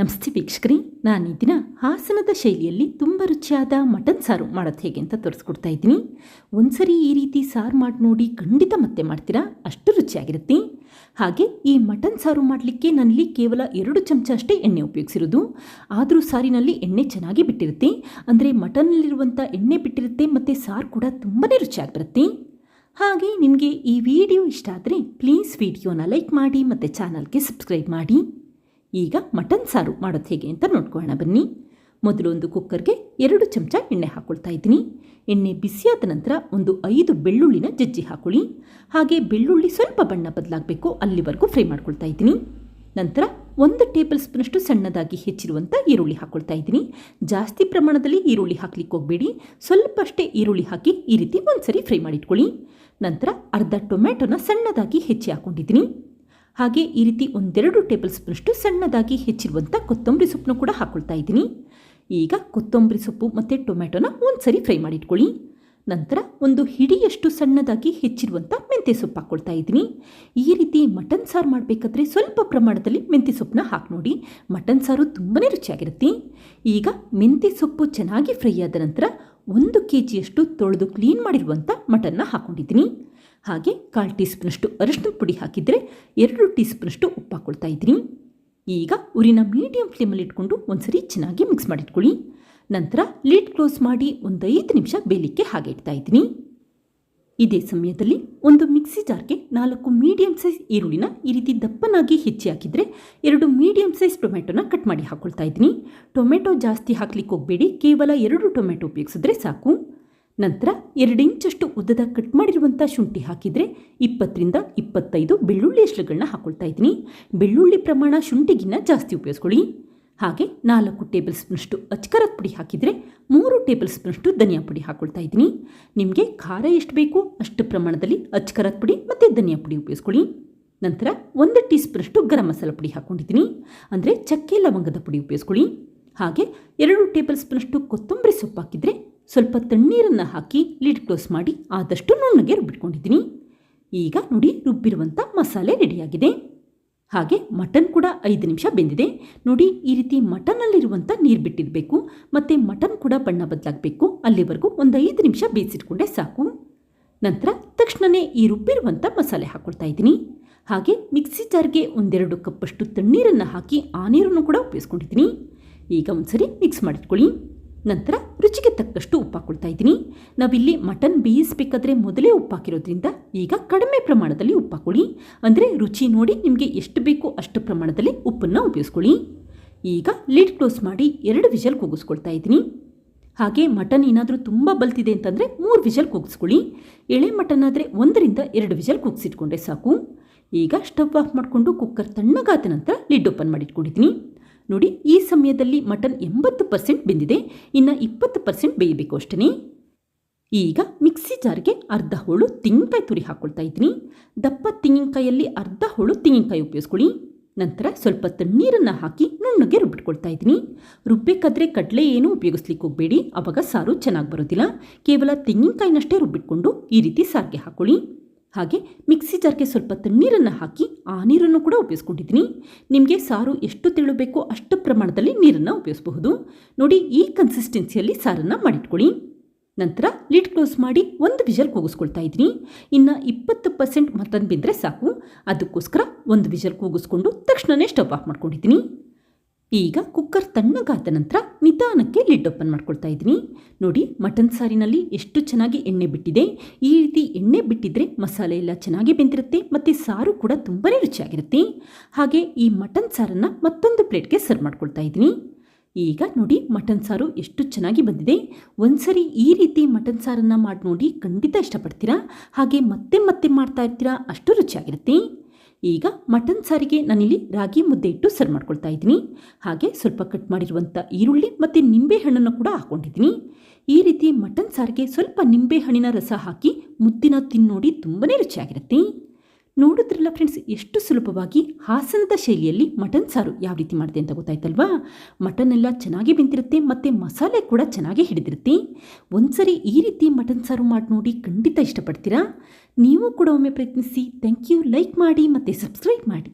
ನಮಸ್ತೆ ವೀಕ್ಷಕರಿ ನಾನು ಈ ದಿನ ಹಾಸನದ ಶೈಲಿಯಲ್ಲಿ ತುಂಬ ರುಚಿಯಾದ ಮಟನ್ ಸಾರು ಮಾಡೋದು ಹೇಗೆ ಅಂತ ತೋರಿಸ್ಕೊಡ್ತಾ ಇದ್ದೀನಿ. ಒಂದ್ಸರಿ ಈ ರೀತಿ ಸಾರು ಮಾಡಿ ನೋಡಿ ಖಂಡಿತ ಮತ್ತೆ ಮಾಡ್ತೀರಾ? ಅಷ್ಟು ರುಚಿಯಾಗಿರುತ್ತೆ. ಹಾಗೆ ಈ ಮಟನ್ ಸಾರು ಮಾಡಲಿಕ್ಕೆ ನನ್ನಲ್ಲಿ ಕೇವಲ ಎರಡು ಚಮಚ ಅಷ್ಟೇ ಎಣ್ಣೆ ಉಪಯೋಗಿಸಿರೋದು. ಆದರೂ ಸಾರಿನಲ್ಲಿ ಎಣ್ಣೆ ಚೆನ್ನಾಗಿ ಬಿಟ್ಟಿರುತ್ತೆ. ಅಂದರೆ ಮಟನ್ನಲ್ಲಿರುವಂಥ ಎಣ್ಣೆ ಬಿಟ್ಟಿರುತ್ತೆ ಮತ್ತು ಸಾರು ಕೂಡ ತುಂಬಾ ರುಚಿಯಾಗಿ ಬರುತ್ತೆ. ಹಾಗೆ ನಿಮಗೆ ಈ ವಿಡಿಯೋ ಇಷ್ಟ ಆದರೆ ಪ್ಲೀಸ್ ವಿಡಿಯೋನ ಲೈಕ್ ಮಾಡಿ ಮತ್ತು ಚಾನಲ್ಗೆ ಸಬ್ಸ್ಕ್ರೈಬ್ ಮಾಡಿ. ಈಗ ಮಟನ್ ಸಾರು ಮಾಡೋದು ಹೇಗೆ ಅಂತ ನೋಡ್ಕೊಳ್ಳೋಣ ಬನ್ನಿ. ಮೊದಲು ಒಂದು ಕುಕ್ಕರ್ಗೆ ಎರಡು ಚಮಚ ಎಣ್ಣೆ ಹಾಕ್ಕೊಳ್ತಾ ಇದ್ದೀನಿ. ಎಣ್ಣೆ ಬಿಸಿಯಾದ ನಂತರ ಒಂದು ಐದು ಬೆಳ್ಳುಳ್ಳಿನ ಜಜ್ಜಿ ಹಾಕೊಳ್ಳಿ. ಹಾಗೆ ಬೆಳ್ಳುಳ್ಳಿ ಸ್ವಲ್ಪ ಬಣ್ಣ ಬದಲಾಗಬೇಕು, ಅಲ್ಲಿವರೆಗೂ ಫ್ರೈ ಮಾಡ್ಕೊಳ್ತಾ ಇದ್ದೀನಿ. ನಂತರ ಒಂದು ಟೇಬಲ್ ಸ್ಪೂನಷ್ಟು ಸಣ್ಣದಾಗಿ ಹೆಚ್ಚಿರುವಂಥ ಈರುಳ್ಳಿ ಹಾಕ್ಕೊಳ್ತಾ ಇದ್ದೀನಿ. ಜಾಸ್ತಿ ಪ್ರಮಾಣದಲ್ಲಿ ಈರುಳ್ಳಿ ಹಾಕ್ಲಿಕ್ಕೆ ಹೋಗಬೇಡಿ. ಸ್ವಲ್ಪ ಅಷ್ಟೇ ಈರುಳ್ಳಿ ಹಾಕಿ ಈ ರೀತಿ ಒಂದು ಸರಿ ಫ್ರೈ ಮಾಡಿಟ್ಕೊಳ್ಳಿ. ನಂತರ ಅರ್ಧ ಟೊಮ್ಯಾಟೊನ ಸಣ್ಣದಾಗಿ ಹೆಚ್ಚಿ ಹಾಕ್ಕೊಂಡಿದ್ದೀನಿ ಹಾಗೆ ಈ ರೀತಿ ಒಂದೆರಡು ಟೇಬಲ್ ಸ್ಪೂನಷ್ಟು ಸಣ್ಣದಾಗಿ ಹೆಚ್ಚಿರುವಂಥ ಕೊತ್ತಂಬರಿ ಸೊಪ್ಪನ್ನು ಕೂಡ ಹಾಕ್ಕೊಳ್ತಾ ಇದ್ದೀನಿ. ಈಗ ಕೊತ್ತಂಬರಿ ಸೊಪ್ಪು ಮತ್ತು ಟೊಮ್ಯಾಟೊನ ಒಂದು ಸರಿ ಫ್ರೈ ಮಾಡಿಟ್ಕೊಳ್ಳಿ. ನಂತರ ಒಂದು ಹಿಡಿಯಷ್ಟು ಸಣ್ಣದಾಗಿ ಹೆಚ್ಚಿರುವಂಥ ಮೆಂತ್ಯ ಸೊಪ್ಪು ಹಾಕ್ಕೊಳ್ತಾ ಇದ್ದೀನಿ. ಈ ರೀತಿ ಮಟನ್ ಸಾರು ಮಾಡಬೇಕಾದ್ರೆ ಸ್ವಲ್ಪ ಪ್ರಮಾಣದಲ್ಲಿ ಮೆಂತ್ಯ ಸೊಪ್ಪನ್ನ ಹಾಕಿ ನೋಡಿ. ಮಟನ್ ಸಾರು ತುಂಬಾ ರುಚಿಯಾಗಿರುತ್ತೆ. ಈಗ ಮೆಂತ್ಯ ಸೊಪ್ಪು ಚೆನ್ನಾಗಿ ಫ್ರೈ ಆದ ನಂತರ ಒಂದು ಕೆ ಜಿಯಷ್ಟು ತೊಳೆದು ಕ್ಲೀನ್ ಮಾಡಿರುವಂಥ ಮಟನ್ನ ಹಾಕ್ಕೊಂಡಿದ್ದೀನಿ ಹಾಗೆ ಕಾಲು ಟೀ ಸ್ಪೂನಷ್ಟು ಅರಿಶಿನ ಪುಡಿ ಹಾಕಿದರೆ ಎರಡು ಟೀ ಸ್ಪೂನಷ್ಟು ಉಪ್ಪು ಹಾಕ್ಕೊಳ್ತಾ ಇದ್ದೀನಿ ಈಗ ಉರಿನ ಮೀಡಿಯಂ ಫ್ಲೇಮಲ್ಲಿ ಇಟ್ಕೊಂಡು ಒಂದ್ಸರಿ ಚೆನ್ನಾಗಿ ಮಿಕ್ಸ್ ಮಾಡಿಟ್ಕೊಳ್ಳಿ. ನಂತರ ಲೀಡ್ ಕ್ಲೋಸ್ ಮಾಡಿ ಒಂದು ಐದು ನಿಮಿಷ ಬೇಯಲಿಕ್ಕೆ ಹಾಗೆ ಇಡ್ತಾ ಇದ್ದೀನಿ ಇದೇ ಸಮಯದಲ್ಲಿ ಒಂದು ಮಿಕ್ಸಿ ಜಾರ್ಗೆ ನಾಲ್ಕು ಮೀಡಿಯಂ ಸೈಜ್ ಈರುಳ್ಳಿನ ಈ ರೀತಿ ದಪ್ಪನಾಗಿ ಹೆಚ್ಚಿ ಹಾಕಿದರೆ ಎರಡು ಮೀಡಿಯಂ ಸೈಜ್ ಟೊಮೆಟೊನ ಕಟ್ ಮಾಡಿ ಹಾಕ್ಕೊಳ್ತಾ ಇದ್ದೀನಿ ಟೊಮೆಟೊ ಜಾಸ್ತಿ ಹಾಕ್ಲಿಕ್ಕೆ ಹೋಗಬೇಡಿ. ಕೇವಲ ಎರಡು ಟೊಮೆಟೊ ಉಪಯೋಗಿಸಿದ್ರೆ ಸಾಕು. ನಂತರ ಎರಡು ಇಂಚಷ್ಟು ಉದ್ದದ ಕಟ್ ಮಾಡಿರುವಂಥ ಶುಂಠಿ ಹಾಕಿದರೆ ಇಪ್ಪತ್ತರಿಂದ ಇಪ್ಪತ್ತೈದು ಬೆಳ್ಳುಳ್ಳಿ ಎಸ್ಳುಗಳನ್ನ ಹಾಕ್ಕೊಳ್ತಾ ಇದ್ದೀನಿ. ಬೆಳ್ಳುಳ್ಳಿ ಪ್ರಮಾಣ ಶುಂಠಿಗಿನ್ನ ಜಾಸ್ತಿ ಉಪಯೋಗಿಸ್ಕೊಳ್ಳಿ. ಹಾಗೆ ನಾಲ್ಕು ಟೇಬಲ್ ಸ್ಪೂನಷ್ಟು ಅಚ್ಕರದ ಪುಡಿ ಹಾಕಿದರೆ ಮೂರು ಟೇಬಲ್ ಸ್ಪೂನಷ್ಟು ಧನಿಯಾ ಪುಡಿ ಹಾಕ್ಕೊಳ್ತಾ ಇದ್ದೀನಿ. ನಿಮಗೆ ಖಾರ ಎಷ್ಟು ಬೇಕು ಅಷ್ಟು ಪ್ರಮಾಣದಲ್ಲಿ ಅಚ್ಕರದ ಪುಡಿ ಮತ್ತು ಧನಿಯಾ ಪುಡಿ ಉಪಯೋಗಿಸ್ಕೊಳ್ಳಿ. ನಂತರ ಒಂದು ಟೀ ಸ್ಪೂನಷ್ಟು ಗರಂ ಮಸಾಲ ಪುಡಿ ಹಾಕ್ಕೊಂಡಿದ್ದೀನಿ ಅಂದರೆ ಚಕ್ಕೆ ಲವಂಗದ ಪುಡಿ ಉಪಯೋಗಿಸ್ಕೊಳ್ಳಿ. ಹಾಗೆ ಎರಡು ಟೇಬಲ್ ಸ್ಪೂನಷ್ಟು ಕೊತ್ತಂಬರಿ ಸೊಪ್ಪು ಹಾಕಿದರೆ ಸ್ವಲ್ಪ ತಣ್ಣೀರನ್ನು ಹಾಕಿ ಲಿಡ್ ಕ್ಲೋಸ್ ಮಾಡಿ ಆದಷ್ಟು ನುಣ್ಣಗೆ ರುಬ್ಬಿಟ್ಕೊಂಡಿದ್ದೀನಿ. ಈಗ ನೋಡಿ ರುಬ್ಬಿರುವಂಥ ಮಸಾಲೆ ರೆಡಿಯಾಗಿದೆ. ಹಾಗೆ ಮಟನ್ ಕೂಡ ಐದು ನಿಮಿಷ ಬೆಂದಿದೆ. ನೋಡಿ ಈ ರೀತಿ ಮಟನಲ್ಲಿರುವಂಥ ನೀರು ಬಿಟ್ಟಿರಬೇಕು. ಮತ್ತು ಮಟನ್ ಕೂಡ ಬಣ್ಣ ಬದಲಾಗಬೇಕು. ಅಲ್ಲಿವರೆಗೂ ಒಂದು ಐದು ನಿಮಿಷ ಬೇಯಿಸಿಟ್ಕೊಂಡೆ ಸಾಕು. ನಂತರ ತಕ್ಷಣವೇ ಈ ರುಬ್ಬಿರುವಂಥ ಮಸಾಲೆ ಹಾಕ್ಕೊಳ್ತಾ ಇದ್ದೀನಿ. ಹಾಗೆ ಮಿಕ್ಸಿ ಜಾರ್ಗೆ ಒಂದೆರಡು ಕಪ್ಪಷ್ಟು ತಣ್ಣೀರನ್ನು ಹಾಕಿ ಆ ನೀರನ್ನು ಕೂಡ ಉಪಯೋಗಿಸ್ಕೊಂಡಿದ್ದೀನಿ. ಈಗ ಒಂದ್ಸರಿ ಮಿಕ್ಸ್ ಮಾಡಿಟ್ಕೊಳ್ಳಿ. ನಂತರ ರುಚಿಗೆ ತಕ್ಕಷ್ಟು ಉಪ್ಪು ಹಾಕ್ಕೊಳ್ತಾ ಇದ್ದೀನಿ. ನಾವಿಲ್ಲಿ ಮಟನ್ ಬೇಯಿಸಬೇಕಾದ್ರೆ ಮೊದಲೇ ಉಪ್ಪು ಹಾಕಿರೋದ್ರಿಂದ ಈಗ ಕಡಿಮೆ ಪ್ರಮಾಣದಲ್ಲಿ ಉಪ್ಪು ಹಾಕೊಳ್ಳಿ. ಅಂದರೆ ರುಚಿ ನೋಡಿ ನಿಮಗೆ ಎಷ್ಟು ಬೇಕು ಅಷ್ಟು ಪ್ರಮಾಣದಲ್ಲಿ ಉಪ್ಪನ್ನು ಉಪಯೋಗಿಸ್ಕೊಳ್ಳಿ. ಈಗ ಲಿಡ್ ಕ್ಲೋಸ್ ಮಾಡಿ ಎರಡು ವಿಷಲ್ ಕೂಗಿಸ್ಕೊಳ್ತಾ ಇದ್ದೀನಿ. ಹಾಗೆ ಮಟನ್ ಏನಾದರೂ ತುಂಬ ಬಲ್ತಿದೆ ಅಂತಂದರೆ ಮೂರು ವಿಷಲ್ ಕೂಗಿಸ್ಕೊಳ್ಳಿ. ಎಳೆ ಮಟನ್ ಆದರೆ ಒಂದರಿಂದ ಎರಡು ವಿಷಲ್ ಕೂಗಿಸಿಟ್ಕೊಂಡ್ರೆ ಸಾಕು. ಈಗ ಸ್ಟವ್ ಆಫ್ ಮಾಡಿಕೊಂಡು ಕುಕ್ಕರ್ ತಣ್ಣಗಾದ ನಂತರ ಲಿಡ್ ಓಪನ್ ಮಾಡಿಟ್ಕೊಂಡಿದ್ದೀನಿ. ನೋಡಿ, ಈ ಸಮಯದಲ್ಲಿ ಮಟನ್ ಎಂಬತ್ತು ಪರ್ಸೆಂಟ್ ಬೆಂದಿದೆ, ಇನ್ನು ಇಪ್ಪತ್ತು ಪರ್ಸೆಂಟ್ ಬೇಯಬೇಕು ಅಷ್ಟೇ ಈಗ ಮಿಕ್ಸಿ ಜಾರ್ಗೆ ಅರ್ಧ ಹೋಳು ತೆಂಗಿನಕಾಯಿ ತುರಿ ಹಾಕ್ಕೊಳ್ತಾ ಇದ್ದೀನಿ. ದಪ್ಪ ತೆಂಗಿನಕಾಯಲ್ಲಿ ಅರ್ಧ ಹೋಳು ತೆಂಗಿನಕಾಯಿ ಉಪಯೋಗಿಸ್ಕೊಳ್ಳಿ. ನಂತರ ಸ್ವಲ್ಪ ತಣ್ಣೀರನ್ನು ಹಾಕಿ ನುಣ್ಣಗೆ ರುಬ್ಬಿಟ್ಕೊಳ್ತಾ ಇದ್ದೀನಿ. ರುಬ್ಬೇಕಾದ್ರೆ ಕಡಲೆ ಏನೂ ಉಪಯೋಗಿಸ್ಲಿಕ್ಕೆ ಹೋಗಬೇಡಿ, ಅವಾಗ ಸಾರು ಚೆನ್ನಾಗಿ ಬರೋದಿಲ್ಲ. ಕೇವಲ ತೆಂಗಿನಕಾಯಿನಷ್ಟೇ ರುಬ್ಬಿಟ್ಕೊಂಡು ಈ ರೀತಿ ಸಾರಿಗೆ ಹಾಕ್ಕೊಳ್ಳಿ ಹಾಗೆ ಮಿಕ್ಸಿ ಜಾರ್ಗೆ ಸ್ವಲ್ಪ ತಣ್ಣೀರನ್ನು ಹಾಕಿ ಆ ನೀರನ್ನು ಕೂಡ ಉಪಯೋಗಿಸ್ಕೊಂಡಿದ್ದೀನಿ. ನಿಮಗೆ ಸಾರು ಎಷ್ಟು ತೆಳುಬೇಕೋ ಅಷ್ಟು ಪ್ರಮಾಣದಲ್ಲಿ ನೀರನ್ನು ಉಪಯೋಗಿಸಬಹುದು. ನೋಡಿ ಈ ಕನ್ಸಿಸ್ಟೆನ್ಸಿಯಲ್ಲಿ ಸಾರನ್ನು ಮಾಡಿಟ್ಕೊಳ್ಳಿ. ನಂತರ ಲಿಡ್ ಕ್ಲೋಸ್ ಮಾಡಿ ಒಂದು ವಿಜಲ್ ಕೂಗಿಸ್ಕೊಳ್ತಾ ಇದ್ದೀನಿ. ಇನ್ನು ಇಪ್ಪತ್ತು ಪರ್ಸೆಂಟ್ ಮಟನ್ ಬಿದ್ದರೆ ಸಾಕು. ಅದಕ್ಕೋಸ್ಕರ ಒಂದು ವಿಜಲ್ ಕೂಗಿಸ್ಕೊಂಡು ತಕ್ಷಣವೇ ಸ್ಟವ್ ಆಫ್ ಮಾಡ್ಕೊಂಡಿದ್ದೀನಿ. ಈಗ ಕುಕ್ಕರ್ ತಣ್ಣಗಾದ ನಂತರ ನಿಧಾನಕ್ಕೆ ಲಿಡ್ ಓಪನ್ ಮಾಡ್ಕೊಳ್ತಾ ಇದ್ದೀನಿ. ನೋಡಿ, ಮಟನ್ ಸಾರಿನಲ್ಲಿ ಎಷ್ಟು ಚೆನ್ನಾಗಿ ಎಣ್ಣೆ ಬಿಟ್ಟಿದೆ. ಈ ರೀತಿ ಎಣ್ಣೆ ಬಿಟ್ಟಿದ್ರೆ ಮಸಾಲೆ ಎಲ್ಲ ಚೆನ್ನಾಗಿ ಬೆಂದಿರುತ್ತೆ ಮತ್ತು ಸಾರು ಕೂಡ ತುಂಬಾ ರುಚಿಯಾಗಿರುತ್ತೆ. ಹಾಗೆ ಈ ಮಟನ್ ಸಾರನ್ನು ಮತ್ತೊಂದು ಪ್ಲೇಟ್ಗೆ ಸರ್ವ್ ಮಾಡ್ಕೊಳ್ತಾ ಇದ್ದೀನಿ. ಈಗ ನೋಡಿ, ಮಟನ್ ಸಾರು ಎಷ್ಟು ಚೆನ್ನಾಗಿ ಬಂದಿದೆ. ಒಂದ್ಸರಿ ಈ ರೀತಿ ಮಟನ್ ಸಾರನ್ನು ಮಾಡಿ ನೋಡಿ ಖಂಡಿತ ಇಷ್ಟಪಡ್ತೀರಾ? ಹಾಗೆ ಮತ್ತೆ ಮತ್ತೆ ಮಾಡ್ತಾ ಇರ್ತೀರಾ? ಅಷ್ಟು ರುಚಿಯಾಗಿರುತ್ತೆ. ಈಗ ಮಟನ್ ಸಾರಿಗೆ ನಾನಿಲ್ಲಿ ರಾಗಿ ಮುದ್ದೆ ಇಟ್ಟು ಸರ್ವ್ ಮಾಡ್ಕೊಳ್ತಾ ಇದ್ದೀನಿ. ಹಾಗೆ ಸ್ವಲ್ಪ ಕಟ್ ಮಾಡಿರುವಂಥ ಈರುಳ್ಳಿ ಮತ್ತು ನಿಂಬೆಹಣ್ಣನ್ನು ಕೂಡ ಹಾಕ್ಕೊಂಡಿದ್ದೀನಿ ಈ ರೀತಿ ಮಟನ್ ಸಾರಿಗೆ ಸ್ವಲ್ಪ ನಿಂಬೆಹಣ್ಣಿನ ರಸ ಹಾಕಿ ಮುದ್ದಿನ ತಿನ್ನೋಡಿ ತುಂಬನೇ ರುಚಿಯಾಗಿರುತ್ತೆ. ನೋಡಿದ್ರಲ್ಲ ಫ್ರೆಂಡ್ಸ್ ಎಷ್ಟು ಸುಲಭವಾಗಿ ಹಾಸನದ ಶೈಲಿಯಲ್ಲಿ ಮಟನ್ ಸಾರು ಯಾವ ರೀತಿ ಮಾಡಿದೆ ಅಂತ ಗೊತ್ತಾಯ್ತಲ್ವಾ? ಮಟನ್ ಎಲ್ಲ ಚೆನ್ನಾಗಿ ಬೆಂತಿರುತ್ತೆ ಮತ್ತು ಮಸಾಲೆ ಕೂಡ ಚೆನ್ನಾಗಿ ಹಿಡಿದಿರುತ್ತೆ. ಒಂದ್ಸರಿ ಈ ರೀತಿ ಮಟನ್ ಸಾರು ಮಾಡಿ ನೋಡಿ ಖಂಡಿತ ಇಷ್ಟಪಡ್ತೀರಾ? ನೀವು ಕೂಡ ಒಮ್ಮೆ ಪ್ರಯತ್ನಿಸಿ. ಥ್ಯಾಂಕ್ ಯು ಲೈಕ್ ಮಾಡಿ ಮತ್ತು ಸಬ್ಸ್ಕ್ರೈಬ್ ಮಾಡಿ.